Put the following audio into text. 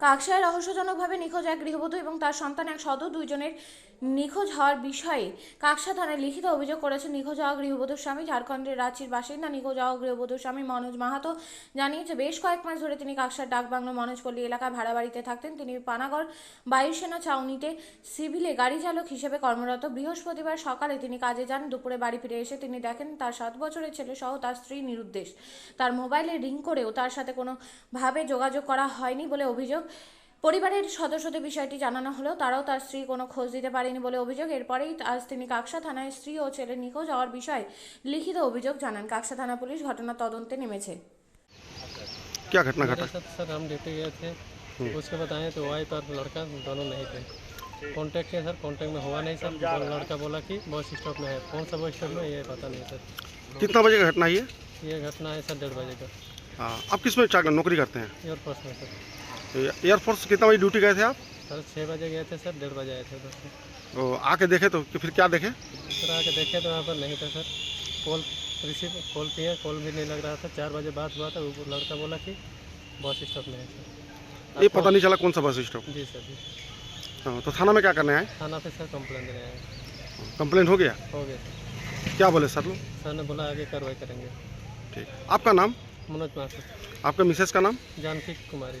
কাকসায় রহস্যজনকভাবে নিখোঁজ এক গৃহবধূ এবং তার সন্তান এক সদ দুইজনের নিখোঁজ হওয়ার বিষয়ে কাকসা থানায় লিখিত অভিযোগ করেছে। নিখোঁজ হওয়া গৃহবধূর স্বামী ঝাড়খণ্ডের রাঁচির বাসিন্দা। নিখোঁজ হওয়া গৃহবধূর স্বামী মনোজ মাহাতো জানিয়েছে, বেশ কয়েক মাস ধরে তিনি কাকসার ডাকবাংলো মনোজপল্লী এলাকায় ভাড়া বাড়িতে থাকতেন। তিনি পানাগড় বায়ুসেনা ছাউনিতে সিভিলে গাড়ি চালক হিসেবে কর্মরত। বৃহস্পতিবার সকালে তিনি কাজে যান। দুপুরে বাড়ি ফিরে এসে তিনি দেখেন, তার সাত বছরের ছেলে সহ তার স্ত্রী নিরুদ্দেশ। তার মোবাইলে রিং করেও তার সাথে কোনোভাবে যোগাযোগ করা হয়নি বলে অভিযোগ পরিবারের সদস্যদের বিষয়টি জানানো হলেও তারাও তার স্ত্রী কোনো খোঁজ দিতে পারেনি বলে অভিযোগ এরপরেই আজ তিনি কাকসা থানায় স্ত্রী ও ছেলে নিখোঁজ হওয়ার বিষয়ে লিখিত অভিযোগ জানান কাকসা থানা পুলিশ ঘটনা তদন্তে নেমেছে क्या घटना मेरे घटा साथ सर हम ड्यूटी गए थे उसके बताएं तो वाइफ और लड़का दोनों नहीं थे कांटेक्ट किया सर कांटेक्ट में हुआ नहीं सर वो लड़का बोला कि बस स्टॉप में है कौन सा बस स्टॉप में ये पता नहीं सर कितना बजे का घटना है ये ये घटना है सर डेढ़ बजे का हाँ आप किस में चाक- नौकरी करते हैं एयरफोर्स में सर एयरफोर्स कितना बजे ड्यूटी गए थे आप? सर छः बजे गए थे सर डेढ़ बजे आए थे उधर से तो आके देखे तो कि फिर क्या देखे? सर आके देखे तो वहाँ पर नहीं था सर। कॉल रिसीव कॉल किया कॉल भी नहीं लग रहा था। चार बजे बात हुआ था वो लड़का बोला कि बस स्टॉप में है सर। ये पता नहीं चला कौन सा बस स्टॉप जी सर जी हाँ, तो थाना में क्या करने आए? थाना पे सर कंप्लेन देने आए। कंप्लेंट हो गया? हो गया सर। क्या बोले सर लोग? सर ने बोला आगे कार्रवाई करेंगे। ठीक। आपका नाम? मनोज माथुर आपके मिसेज का नाम? जानकी कुमारी।